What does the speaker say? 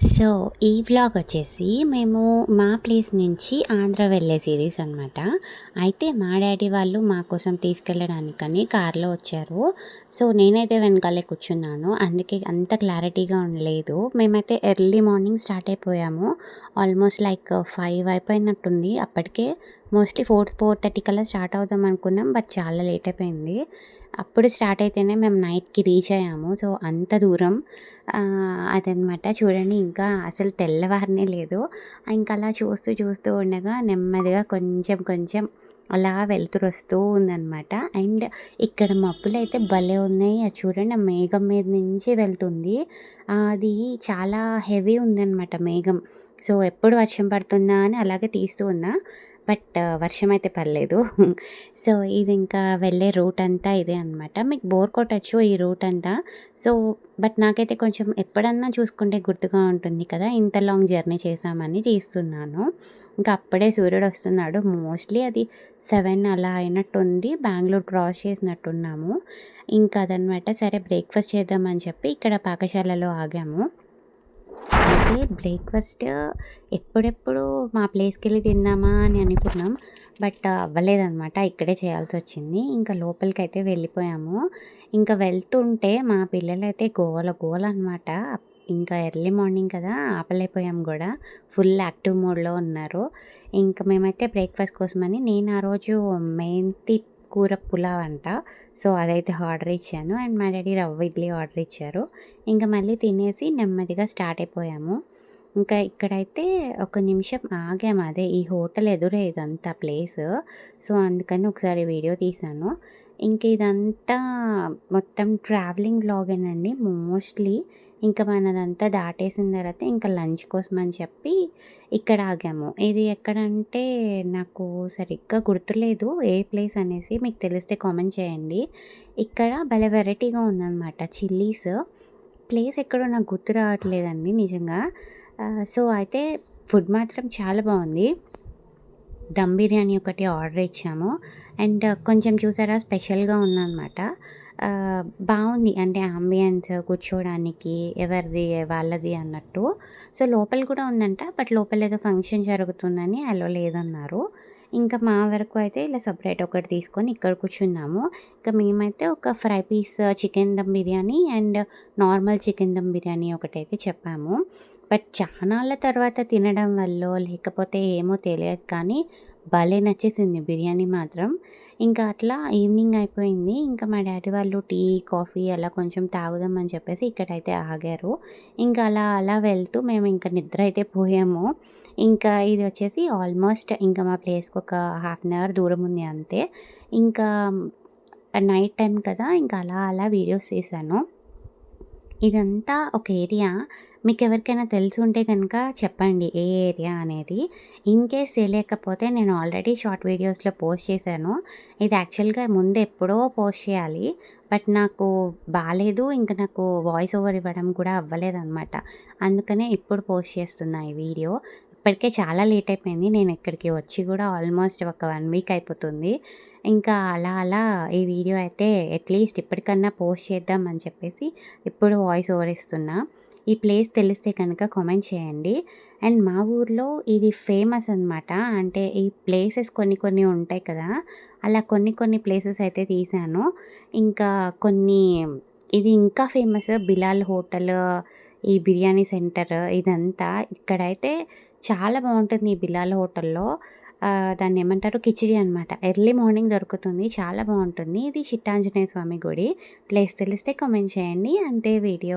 So ఈ vlog వచ్చేసి మేము మా ప్లేస్ నుంచి ఆంధ్ర వెళ్ళే సిరీస్ అనమాట అయితే మా డాడీ వాళ్ళు మా కోసం తీసుకెళ్ళడానికని కార్లో వచ్చారు. సో నేనైతే వెనకాలే కూర్చున్నాను. అందుకే అంత క్లారిటీగా ఉండలేదు. మేమైతే ఎర్లీ మార్నింగ్ స్టార్ట్ అయిపోయాము. ఆల్మోస్ట్ లైక్ ఫైవ్ అయిపోయినట్టుంది. అప్పటికే మోస్ట్లీ ఫోర్ ఫోర్ థర్టీ కల్లా స్టార్ట్ అవుదాం అనుకున్నాం బట్ చాలా లేట్ అయిపోయింది. అప్పుడు స్టార్ట్ అయితేనే మేము నైట్కి రీచ్ అయ్యాము. సో అంత దూరం. అదనమాట. చూడండి ఇంకా అసలు తెల్లవారనే లేదు. ఇంకా అలా చూస్తూ చూస్తూ ఉండగా నెమ్మదిగా కొంచెం కొంచెం అలా వెలుతురు వస్తూ ఉందన్నమాట అండ్ ఇక్కడ మబ్బులు అయితే భలే ఉన్నాయి. అది చూడండి ఆ మేఘం మీద నుంచి వెళ్తుంది. అది చాలా హెవీ ఉందన్నమాట మేఘం. సో ఎప్పుడు వర్షం పడుతుందా అని అలాగే తీస్తూ ఉన్నా. బట్ వర్షం అయితే పడలేదు. సో ఇది ఇంకా వెళ్ళే రూట్ అంతా ఇదే అనమాట మీకు బోర్ కొట్టచ్చు ఈ రూట్ అంతా. సో బట్ నాకైతే కొంచెం ఎప్పుడన్నా చూసుకుంటే గుర్తుగా ఉంటుంది కదా ఇంత లాంగ్ జర్నీ చేసామని చేస్తున్నాను. ఇంకా అప్పుడే సూర్యుడు వస్తున్నాడు. మోస్ట్లీ అది సెవెన్ అలా అయినట్టుంది బెంగళూరు క్రాస్ చేసినట్టున్నాము. ఇంకా అదనమాట సరే బ్రేక్ఫాస్ట్ చేద్దామని చెప్పి ఇక్కడ పాకశాలలో ఆగాము. అయితే బ్రేక్ఫాస్ట్ ఎప్పుడెప్పుడు మా ప్లేస్కి వెళ్ళి తిందామా అని అనుకున్నాం. బట్ అవ్వలేదన్నమాట. ఇక్కడే చేయాల్సి వచ్చింది ఇంకా లోపలికి అయితే వెళ్ళిపోయాము. ఇంకా వెళ్తుంటే మా పిల్లలైతే గోల గోల అనమాట ఇంకా ఎర్లీ మార్నింగ్ కదా ఆపలేకపోయాం కూడా. ఫుల్ యాక్టివ్ మోడ్లో ఉన్నారు. ఇంకా మేమైతే బ్రేక్ఫాస్ట్ కోసమని నేను ఆ రోజు మెంతి కూర పులావ్ అంట. సో అదైతే ఆర్డర్ ఇచ్చాను. అండ్ మా డాడీ రవ్వ ఇడ్లీ ఆర్డర్ ఇచ్చారు. ఇంకా మళ్ళీ తినేసి నెమ్మదిగా స్టార్ట్ అయిపోయాము. ఇంకా ఇక్కడైతే ఒక నిమిషం ఆగాము. అదే ఈ హోటల్ ఎదురే ఇదంతా ప్లేస్. సో అందుకని ఒకసారి వీడియో తీశాను. ఇంక ఇదంతా మొత్తం ట్రావెలింగ్ బ్లాగేనండి మోస్ట్లీ ఇంకా మనదంతా దాటేసిన తర్వాత ఇంకా లంచ్ కోసం అని చెప్పి ఇక్కడ ఆగాము. ఇది ఎక్కడంటే నాకు సరిగ్గా గుర్తులేదు. ఏ ప్లేస్ అనేసి మీకు తెలిస్తే కామెంట్ చేయండి. ఇక్కడ భలే వెరైటీగా ఉందన్నమాట చిల్లీస్. ప్లేస్ ఎక్కడో నాకు గుర్తు రావట్లేదండి నిజంగా. సో అయితే ఫుడ్ మాత్రం చాలా బాగుంది. దమ్ బిర్యానీ ఒకటి ఆర్డర్ ఇచ్చాము. అండ్ కొంచెం చూసారా స్పెషల్గా ఉందన్నమాట. బాగుంది అంటే అంబియన్స్ కూర్చోడానికి ఎవరిది వాళ్ళది అన్నట్టు. సో లోపల కూడా ఉందంట. బట్ లోపల ఏదో ఫంక్షన్ జరుగుతుందని అలో లేదన్నారు. ఇంకా మా వరకు అయితే ఇలా సపరేట్ ఒకటి తీసుకొని ఇక్కడ కూర్చున్నాము. ఇంకా మేమైతే ఒక fry piece chicken dum biryani and normal chicken dum biryani ఒకటైతే చెప్పాము. బట్ చాలా తర్వాత తినడం వల్ల లేకపోతే ఏమో తెలియదు కానీ భలే నచ్చేసింది బిర్యానీ మాత్రం. ఇంకా అట్లా ఈవినింగ్ అయిపోయింది. ఇంకా మా డాడీ వాళ్ళు టీ కాఫీ అలా కొంచెం తాగుదాం అని చెప్పేసి ఇక్కడైతే ఆగారు. ఇంకా అలా అలా వెళ్తూ మేము ఇంకా నిద్ర అయితే పోయాము. ఇంకా ఇది వచ్చేసి ఆల్మోస్ట్ ఇంకా మా ప్లేస్కి ఒక హాఫ్ అన్ అవర్ దూరం ఉంది అంతే. ఇంకా నైట్ టైం కదా ఇంకా అలా అలా వీడియోస్ చేశాను ఇదంతా ఒక ఏరియా. మీకు ఎవరికైనా తెలిసి ఉంటే కనుక చెప్పండి ఏ ఏరియా అనేది. ఇన్ కేస్ తెలియకపోతే నేను ఆల్రెడీ షార్ట్ వీడియోస్లో పోస్ట్ చేశాను. ఇది యాక్చువల్గా ముందు ఎప్పుడో పోస్ట్ చేయాలి. బట్ నాకు బాగాలేదు ఇంకా నాకు వాయిస్ ఓవర్ ఇవ్వడం కూడా అవ్వలేదు అనమాట అందుకనే ఇప్పుడు పోస్ట్ చేస్తున్నా ఈ వీడియో. ఇప్పటికే చాలా లేట్ అయిపోయింది. నేను ఇక్కడికి వచ్చి కూడా ఆల్మోస్ట్ ఒక వన్ వీక్ అయిపోతుంది. ఇంకా అలా అలా ఈ వీడియో అయితే అట్లీస్ట్ ఇప్పటికన్నా పోస్ట్ చేద్దాం అని చెప్పేసి ఇప్పుడు వాయిస్ ఓవర్ ఇస్తున్నా. ఈ ప్లేస్ తెలిస్తే కనుక కామెంట్ చేయండి. అండ్ మా ఊర్లో ఇది ఫేమస్ అనమాట అంటే ఈ ప్లేసెస్ కొన్ని కొన్ని ఉంటాయి కదా అలా కొన్ని కొన్ని ప్లేసెస్ అయితే తీసాను. ఇంకా కొన్ని ఇది ఇంకా ఫేమస్ బిలాల్ హోటల్ ఈ బిర్యానీ సెంటర్ ఇదంతా. ఇక్కడైతే చాలా బాగుంటుంది ఈ బిలాల్ హోటల్లో. దాన్ని ఏమంటారు? కిచిడి అనమాట ఎర్లీ మార్నింగ్ దొరుకుతుంది. చాలా బాగుంటుంది. ఇది చిట్టాంజనేయ స్వామి గుడి. ప్లేస్ తెలిస్తే కామెంట్ చేయండి. అంతే వీడియో.